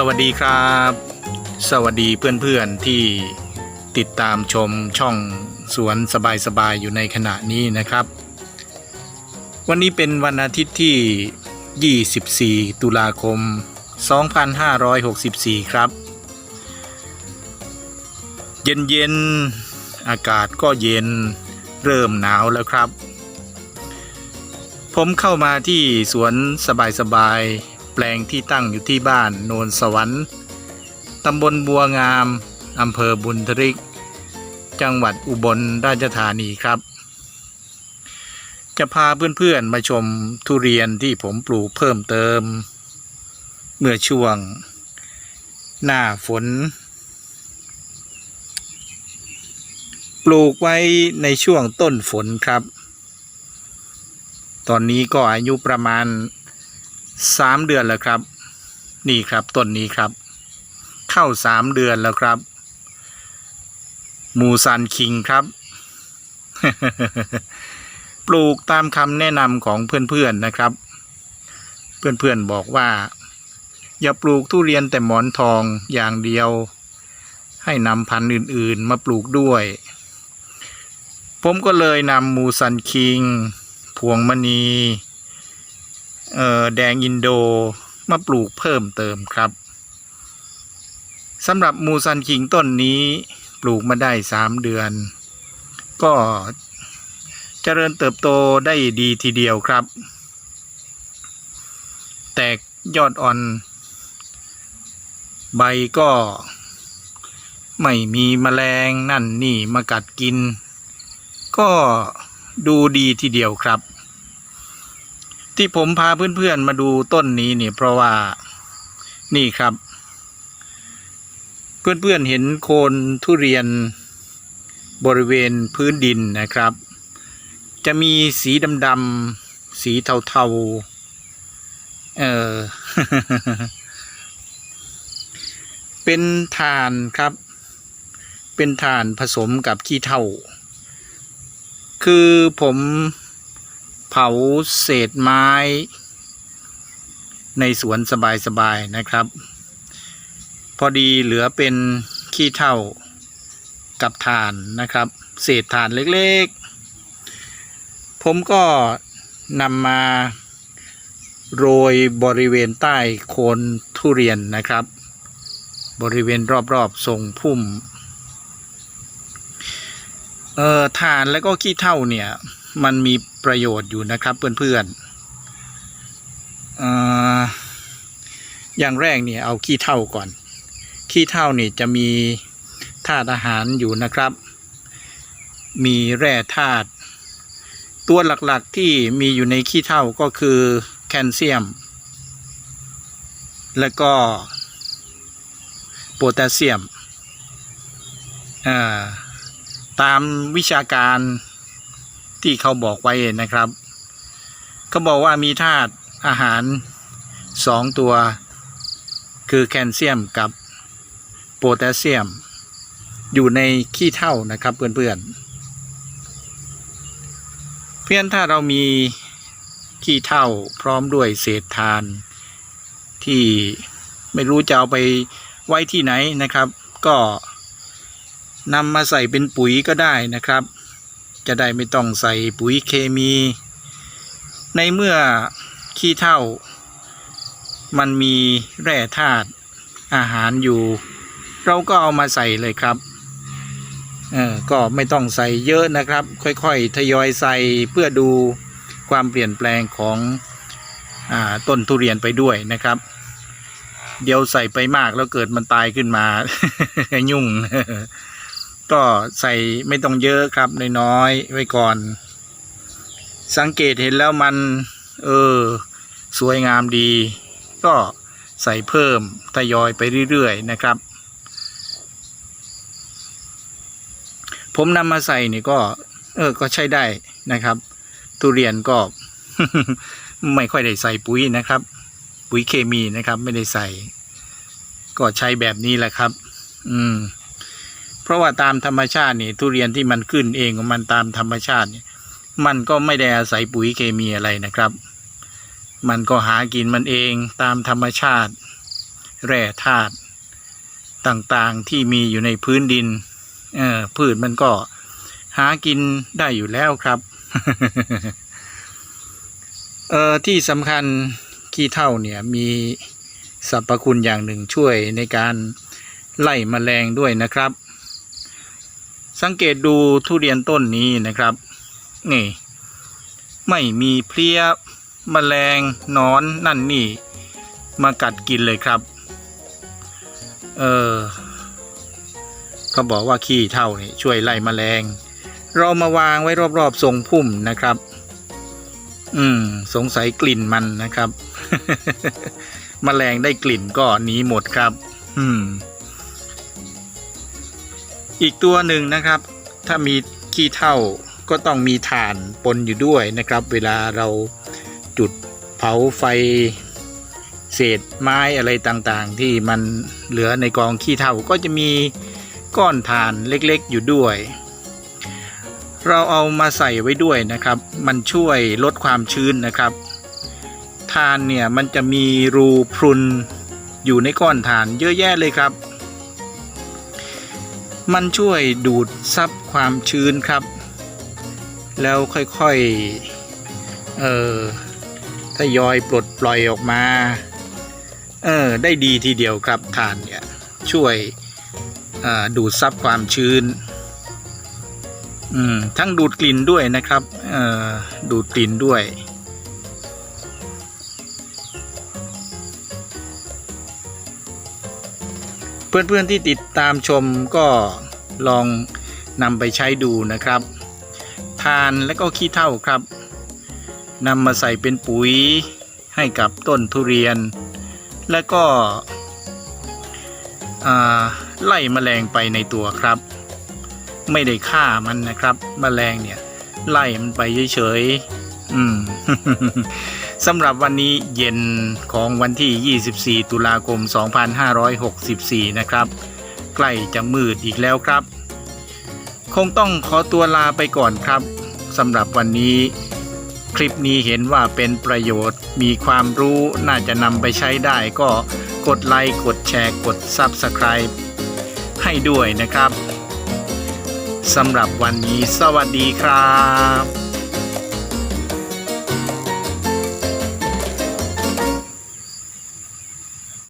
สวัสดีครับ สวัสดีเพื่อนๆที่ติดตามชมช่องสวนสบายๆอยู่ในขณะนี้นะครับ วันนี้เป็นวันอาทิตย์ที่ 24 ตุลาคม 2564 ครับ เย็นๆ อากาศก็เย็นเริ่มหนาวแล้วครับ ผมเข้ามาที่สวนสบายๆ แปลงที่ตั้งอยู่ที่บ้านโนนสวรรค์ตำบลบัวงามอำเภอบุญทริก จังหวัดอุบลราชธานีครับ จะพาเพื่อนๆมาชมทุเรียนที่ผมปลูกเพิ่มเติม เมื่อช่วง หน้าฝน ปลูกไว้ในช่วงต้นฝนครับ ตอนนี้ก็อายุประมาณ สามเดือนแล้วครับ นี่ครับต้นนี้ครับ เข้าสามเดือนแล้วครับ มูซันคิงครับ ปลูกตามคำแนะนำของเพื่อนๆนะครับ เพื่อนๆบอกว่า อย่าปลูกทุเรียนแต่หมอนทองอย่างเดียว ให้นำพันธุ์อื่นๆ มาปลูกด้วย ผมก็เลยนำมูซันคิง พวงมณี แดงอินโดมาปลูกเพิ่มเติมครับสำหรับมูซันคิงต้นนี้ปลูกมาได้สามเดือน ก็เจริญเติบโตได้ดีทีเดียวครับ แตกยอดอ่อน ใบก็ไม่มีแมลงนั่นนี่มากัดกิน ก็ดูดีทีเดียวครับ ที่ผมพาเพื่อนๆมาดูต้นนี้เนี่ยเพราะว่านี่ครับ เพื่อนๆเห็นโคนทุเรียนบริเวณพื้นดินนะครับ จะมีสีดำๆสีเทาๆเออเป็นถ่านครับ เป็นถ่านผสมกับขี้เถ้าคือผม ผาเศษไม้ ในสวนสบายๆนะครับ พอดีเหลือเป็นขี้เถ้ากับถ่านนะครับ เศษถ่านเล็กๆ ผมก็นำมาโรยบริเวณใต้โคนทุเรียนนะครับ บริเวณรอบๆทรงพุ่มเอ่อถ่านแล้วก็ขี้เถ้าเนี่ย มันมี ประโยชน์อยู่นะครับเพื่อนๆออย่างแรกเนี่ยเอาขี้เถ้าก่อน ขี้เถ้านี่จะมีธาตุอาหารอยู่นะครับ มีแร่ธาตุตัวหลักๆที่มีอยู่ในขี้เถ้าก็คือแคลเซียม แล้วก็โพแทสเซียมตามวิชาการ ที่เขาบอกไว้นะครับเขาบอกว่ามีธาตุอาหารสองตัว คือแคลเซียมกับโพแทสเซียม อยู่ในขี้เถ้านะครับเพื่อนๆ เพื่อนถ้าเรามีขี้เถ้าพร้อมด้วยเศษทาน ที่ไม่รู้จะเอาไปไว้ที่ไหนนะครับ ก็นำมาใส่เป็นปุ๋ยก็ได้นะครับ จะได้ไม่ต้องใส่ปุ๋ยเคมี ในเมื่อขี้เถ้ามันมีแร่ธาตุอาหารอยู่ เราก็เอามาใส่เลยครับเออก็ไม่ต้องใส่เยอะนะครับ ค่อยๆ ทยอยใส่เพื่อดูความเปลี่ยนแปลงของอต้นทุเรียนไปด้วยนะครับ เดี๋ยวใส่ไปมากแล้วเกิดมันตายขึ้นมา ยุ่ง ก็ใส่ไม่ต้องเยอะครับน้อยๆไว้ก่อน สังเกตเห็นแล้วมัน เออ สวยงามดี ก็ใส่เพิ่มทยอยไปเรื่อยๆนะครับ ผมนำมาใส่นี่ก็ เออ ก็ใช้ได้นะครับ ทุเรียนก็ ไม่ค่อยได้ใส่ปุ๋ยนะครับ ปุ๋ยเคมีนะครับ ไม่ได้ใส่ ก็ใช้แบบนี้แหละครับ อืม เพราะว่าตามธรรมชาตินี่ทุเรียนที่มันขึ้นเองของมันตามธรรมชาติเนี่ยมันก็ไม่ได้อาศัยปุ๋ยเคมีอะไรนะครับ มันก็หากินมันเองตามธรรมชาติ แร่ธาตุต่างๆที่มีอยู่ในพื้นดินเออพืชมันก็หากินได้อยู่แล้วครับเอ่อที่สำคัญขี้เท่าเนี่ยมีสรรพคุณอย่างหนึ่งช่วยในการไล่แมลงด้วยนะครับ สังเกตดูทุเรียนต้นนี้นะครับ นี่ ไม่มีเพลี้ยแมลงนอนนั่นนี่ มากัดกินเลยครับ เออเขาบอกว่าขี้เท่านี่ช่วยไล่แมลง เรามาวางไว้รอบๆทรงพุ่มนะครับ อืม สงสัยกลิ่นมันนะครับแมลงได้กลิ่นก็หนีหมดครับ อืม อีกตัวหนึ่งนะครับ ถ้ามีขี้เท่าก็ต้องมีถ่านปนอยู่ด้วยนะครับ เวลาเราจุดเผาไฟเศษไม้อะไรต่างๆ ที่มันเหลือในกองขี้เท่าก็จะมีก้อนถ่านเล็กๆอยู่ด้วย เราเอามาใส่ไว้ด้วยนะครับ มันช่วยลดความชื้นนะครับถ่านเนี่ยมันจะมีรูพรุนอยู่ในก้อนถ่านเยอะแยะเลยครับ มันช่วยดูดซับความชื้นครับ แล้วค่อยๆ เอ่อทยอยปลดปล่อยออกมา เออ ได้ดีทีเดียวครับถ่านเนี่ย ช่วยอ่าดูดซับความชื้นอืมทั้งดูดกลิ่นด้วยนะครับเออดูดกลิ่นด้วย เพื่อนๆที่ติดตามชมก็ลองนำไปใช้ดูนะครับ ทานและก็ขี้เถ้าครับนำมาใส่เป็นปุ๋ยให้กับต้นทุเรียน แล้วก็ไล่แมลงไปในตัวครับ ไม่ได้ฆ่ามันนะครับแมลงเนี่ย ไล่มันไปเฉยๆอืม สำหรับวันนี้เย็นของวันที่ 24 ตุลาคม 2564 นะครับ ใกล้จะมืดอีกแล้วครับ คงต้องขอตัวลาไปก่อนครับสำหรับวันนี้ คลิปนี้เห็นว่าเป็นประโยชน์มีความรู้น่าจะนำไปใช้ได้ก็กดไลค์กดแชร์กด Subscribe ให้ด้วยนะครับสำหรับวันนี้สวัสดีครับ